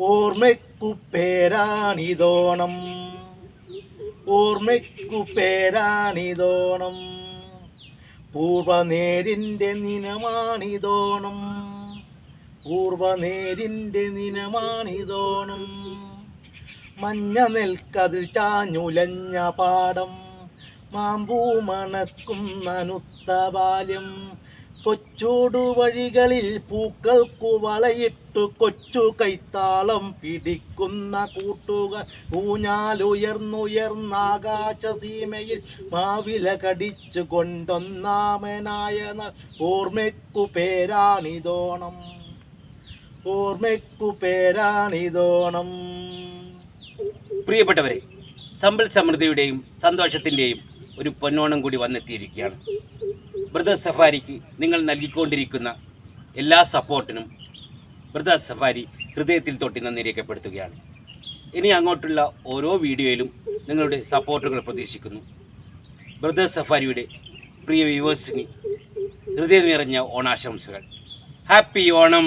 ഓർമ്മയ്ക്കു പേരാണിതോണം. ഓർമ്മയ്ക്കു പേരാണിതോണം. പൂർവനേരിന്റെ നിനമാണിതോണം. പൂർവനേരിന്റെ നിനമാണിതോണം. മഞ്ഞ നെൽക്കതിൽ ചാഞ്ഞുലഞ്ഞ പാടം. മാമ്പൂ മണക്കും നനുത്ത ബാല്യം. കൊച്ചോടു വഴികളിൽ പൂക്കൾക്കു വളയിട്ടു കൊച്ചു കൈത്താളം പിടിക്കുന്ന കൂട്ടുക. ഊഞ്ഞാലുയർന്നുയർന്ന സീമയിൽ മാവില കടിച്ചു കൊണ്ടൊന്നാമനായ ഓർമ്മയ്ക്കു പേരാണിതോണം. ഓർമ്മയ്ക്കു പേരാണിതോണം. പ്രിയപ്പെട്ടവരെ സമ്പൽ സമൃദ്ധിയുടെയും സന്തോഷത്തിന്റെയും ഒരു പൊന്നോണം കൂടി വന്നെത്തിയിരിക്കുകയാണ്. ബ്രദർ സഫാരിക്ക് നിങ്ങൾ നൽകിക്കൊണ്ടിരിക്കുന്ന എല്ലാ സപ്പോർട്ടിനും ബ്രദർ സഫാരി ഹൃദയത്തിൽ തൊട്ടി നന്ദി രേഖപ്പെടുത്തുകയാണ്. ഇനി അങ്ങോട്ടുള്ള ഓരോ വീഡിയോയിലും നിങ്ങളുടെ സപ്പോർട്ടുകൾ പ്രതീക്ഷിക്കുന്നു. ബ്രദർ സഫാരിയുടെ പ്രിയ വ്യൂവേഴ്സിന് ഹൃദയം നിറഞ്ഞ ഓണാശംസകൾ. ഹാപ്പി ഓണം!